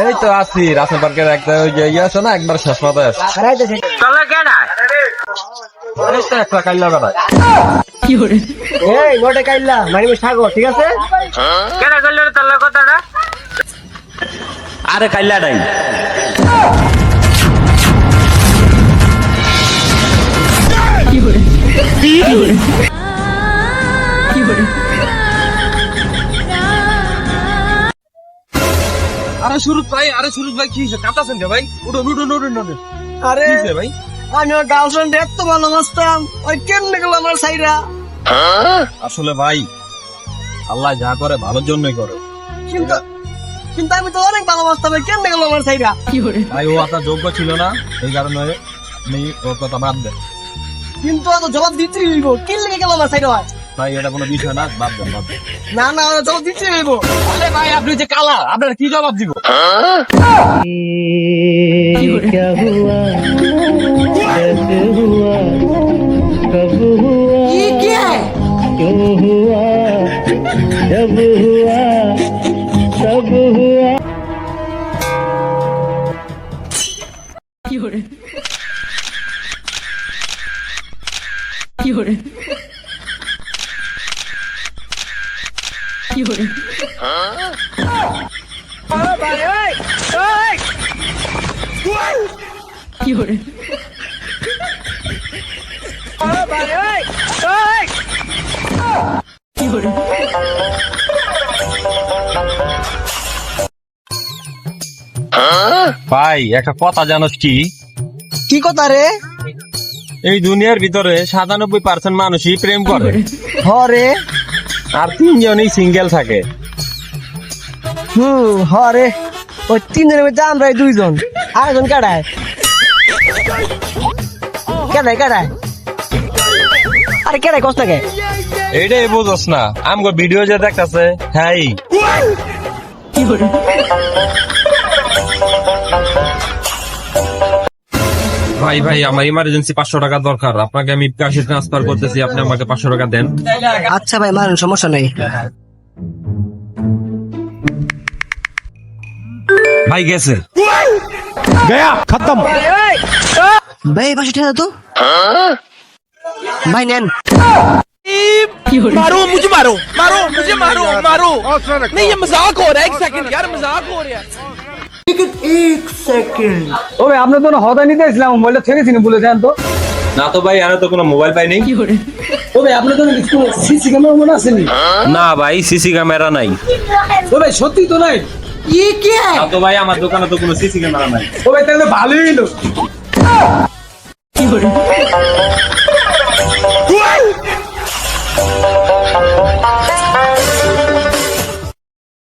এই তো আছি রাসেল পার্কের একটা ওই যে ইয়ে আছে না একবার শেষ মাথায় আছে চলে কেনা এই তো একটা কাইল্লা বেড়ায়। এই মোটে কাইল্লা মারিমু সাগর ঠিক আছে? কেনা তোর কথাটা? আরে কাইলাটাই আরে শুরু ভাই আরে শুরু ভাই কি কাঁদাছেন রে ভাই? উঠুন উঠুন উঠুন উঠুন আরে ভাই? আমি ওর গার্লফ্রেন্ড এত ভালোবাসতাম ওই কেমনে গেল আমার সাইরা আসলে ভাই আল্লাহ যা করে ভালোর জন্যই করে। কিন্তু কিন্তু আমি তো অনেক ভালোবাসতাম ওই কেমনে গেল আমার সাইরা ভাই ও আপনার যোগ্য ছিল না এই কারণে আপনি ওর কথা বাদ দেন। কিন্তু অত জবাব দিতে হইব। কি লেগে গেল আমার সাইরা ভাই এটা কোনো বিষয় না বাদ দেন বাদ দেন। না না জবাব দিতে হইব আরে ভাই আপনি যে কালা আপনার কি জবাব দিব? কি কে ভাই একটা কথা জানোস কি? কি কথা রে? এই দুনিয়ার ভিতরে সাতানব্বই পার্সেন্ট মানুষই প্রেম করে। হরে আর তিনজনই সিঙ্গেল থাকে। হুম হরে। ওই তিনজনের মধ্যে আমরাই দুইজন। আরেকজন কাটায় কেটায় কেটায় আরে কেটায় কষ্ট কে? এইটাই বুঝোস না। আমগো ভিডিও যে দেখতেছে হ্যাঁ ভাই ভাই আমার ইমার্জেন্সি পাঁচশো টাকা দরকার আপনাকে আমি ক্যাশে ট্রান্সফার করতেছি আপনি আমাকে পাঁচশো টাকা দেন আচ্ছা ভাই মারুন সমস্যা নেই ভাই গেছে ভাই এই পাশে ঠেলা তো ভাই নেন मारो मुझे मारो मारो मुझे मारो मारो नहीं ये मजाक हो रहा है एक सेकंड यार मजाक हो रहा है ও ভাই আপনার তো হতা নিতে এসেছিলাম মোবাইলটা ছেড়েছিনি বলে দেন তো। না তো ভাই আর তো কোনো মোবাইল পাইনি ও ভাই আপনার তো সিসি ক্যামেরা মনে আসেনি? না ভাই সিসি ক্যামেরা নাই। ও ভাই সত্যি তো নাই? না তো ভাই আমার দোকানে তো কোনো সিসি ক্যামেরা নাই। ও ভাই তাহলে ভালোই হলো।